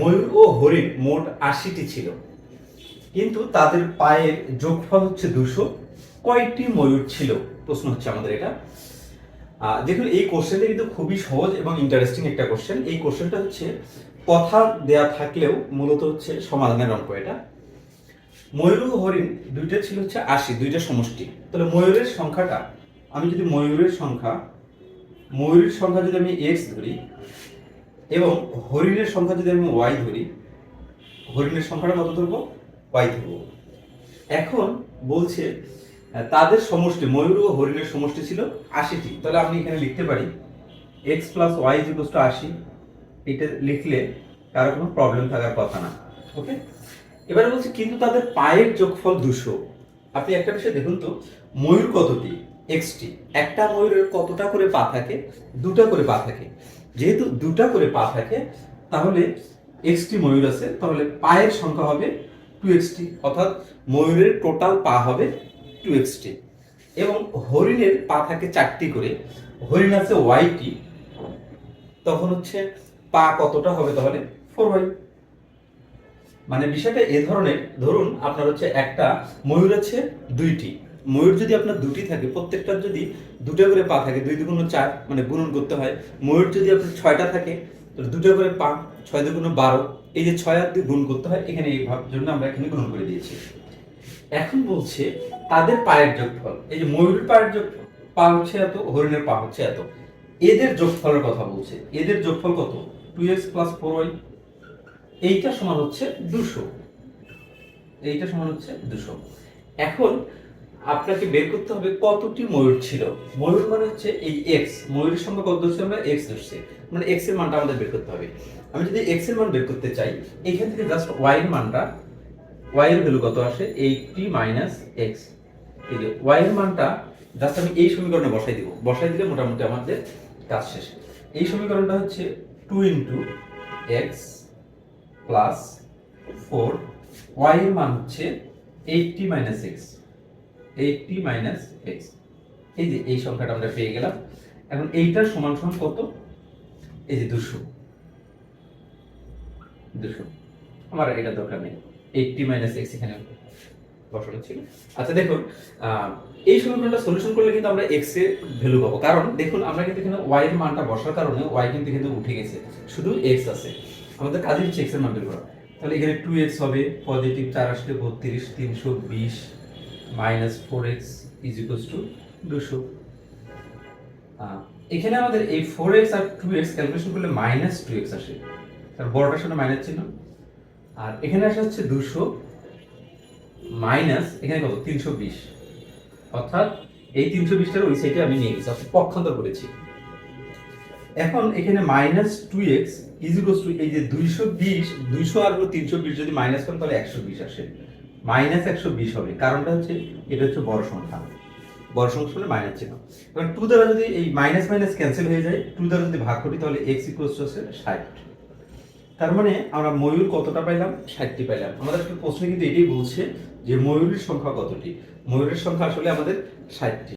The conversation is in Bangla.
ময়ূর ও হরিণ মোট আশিটি ছিল। কিন্তু তাদের পায়ের যোগফল হচ্ছে দুশো। কয়টি ময়ূর ছিল। প্রশ্ন হচ্ছে আমাদের এটা। দেখুন, এই কোশ্চেনটা কিন্তু খুবই সহজ এবং ইন্টারেস্টিং একটা কোশ্চেন এই কোশ্চেনটা হচ্ছে, কথা দেয়া থাকলেও মূলত হচ্ছে সমাধানের অঙ্ক এটা। ময়ূর ও হরিণ দুইটা ছিল হচ্ছে আশি, দুইটা সমষ্টি। তাহলে ময়ূরের সংখ্যাটা, আমি যদি ময়ূরের সংখ্যা ময়ূরের সংখ্যা যদি আমি এক্স ধরি এবং হরিণের সংখ্যা যদি আমি ওয়াই ধরি, হরিণের সংখ্যাটা কত ধরবো? ওয়াই ধরবো। এখন বলছে তাদের সমষ্টি, ময়ূর ও হরিণের সমষ্টি ছিল আশিটি। তাহলে আপনি এখানে লিখতে পারি X plus Y is two আশি। এটা লিখলে কারও কোনো প্রবলেম থাকার কথা না ওকে এবারে বলছে, কিন্তু তাদের পায়ের যোগফল দুশো। আপনি একটা বিষয় দেখুন তো, ময়ূর কতটি? এক্সটি একটা ময়ূরের কতটা করে পা থাকে? দুটা করে পা থাকে। যেহেতু দুটা করে পা থাকে, তাহলে এক্সটি ময়ূর আছে, তাহলে পায়ের সংখ্যা হবে টু এক্সটি অর্থাৎ ময়ূরের টোটাল পা হবে টু এক্সটি এবং হরিণের পা থাকে চারটি করে, হরিণ আছে ওয়াইটি তখন হচ্ছে পা কতটা হবে তাহলে ফোর ওয়াই মানে বিষয়টা এ ধরনের, ধরুন আপনার হচ্ছে একটা ময়ূর আছে দুইটি ময়ূর যদি আপনার দুটি থাকে, প্রত্যেকটার যদি দুটো করে পা থাকে, দুই দুগুণ চার মানে গুণন করতে হয়, ময়ূর যদি আপনার ছয়টা থাকে দুটো করে পা ছয় দুগুণ বারো, এই যে ছয় আর দুই গুণ করতে হয়, এখানে এই জন্য আমরা এখানে গুণন করে দিয়েছি। এখন বলছে, তাদের পায়ের যোগফল, এই যে ময়ূরের পায়ের যোগ পা হচ্ছে এত, হরিণের পা হচ্ছে এত, এদের যোগফলের কথা বলছে, এদের যোগফল কত? Two X plus four Y এইটা সমান হচ্ছে দুশো, এইটা সমান হচ্ছে দুশো। এখন আপনাকে বের করতে হবে কতটি ময়ূর ছিল? ময়ূর মানে হচ্ছে এই এক্স ময়ূরের সংখ্যা কত ধরছি আমরা এক্স ধরছি। মানে এক্সের মানটা আমাদের বের করতে হবে। আমি যদি এক্সের মান বের করতে চাই, এখান থেকে জাস্ট ওয়াই এর মানটা ওয়াই এর ভ্যালু কত আসে? এইটটি মাইনাস এক্স এই যে ওয়াই এর মানটা জাস্ট আমি এই সমীকরণে বসাই দিব। বসাই দিলে মোটামুটি আমাদের কাজ শেষ। এই সমীকরণটা হচ্ছে two into X plus four Y এর মান হচ্ছে eighty minus X eighty minus X এই যে এই সংখ্যাটা আমরা পেয়ে গেলাম। এখন এইটার সমান সমান কত? এই যে দুশো। দুশো। আমার এটা দরকার নেই। এইটটি মাইনাস এক্স এখানে বসানো ছিল। আচ্ছা দেখুন এই সমীকরণটা সলিউশন করলে কিন্তু আমরা এক্সের ভ্যালু পাবো। কারণ, দেখুন, আমরা কিন্তু এখানে ওয়াই এর মানটা বসার কারণে ওয়াই কিন্তু কিন্তু উঠে গেছে। শুধু এক্স আছে। আমাদের কাজে হচ্ছে এক্সের মান বের করা। তাহলে এখানে টু এক্স হবে পজিটিভ চার আসলে বত্রিশ, তিনশো বিশ। Minus four X is equals two দুশো। এখানে আমাদের এই ফোর এক্স আর টু এক্স ক্যালকুলেশন করলে মাইনাস টু এক্স আসে। তার বড়টার সাথে মাইনাস চিহ্ন। আর এখানে আসা হচ্ছে দুশো মাইনাস, এখানে কত? তিনশো বিশ। অর্থাৎ এই তিনশো বিশটার ওই সাইডে আমি নিয়ে গেছি, অর্থাৎ পক্ষান্তর করেছি। এখন এখানে minus two X is equals two এই যে দুইশো বিশ, দুইশো আর তিনশো বিশ, যদি মাইনাস করেন তাহলে একশো বিশ আসে। মাইনাস একশো বিশ হবে। কারণটা হচ্ছে এটা হচ্ছে বড় সংখ্যা। বড় সংখ্যা হলে মাইনাস চিহ্ন। এবার টু দ্বারা যদি এই মাইনাস মাইনাস ক্যান্সেল হয়ে যায় টু দ্বারা যদি ভাগ করি, তাহলে এক্স ইকুয়ালস টু আছে ষাট। তার মানে আমরা ময়ূর কতটা পাইলাম? ষাটটি পাইলাম। আমাদের একটা প্রশ্ন কিন্তু এটাই বলছে যে ময়ূরের সংখ্যা কতটি? ময়ূরের সংখ্যা আসলে আমাদের ষাটটি।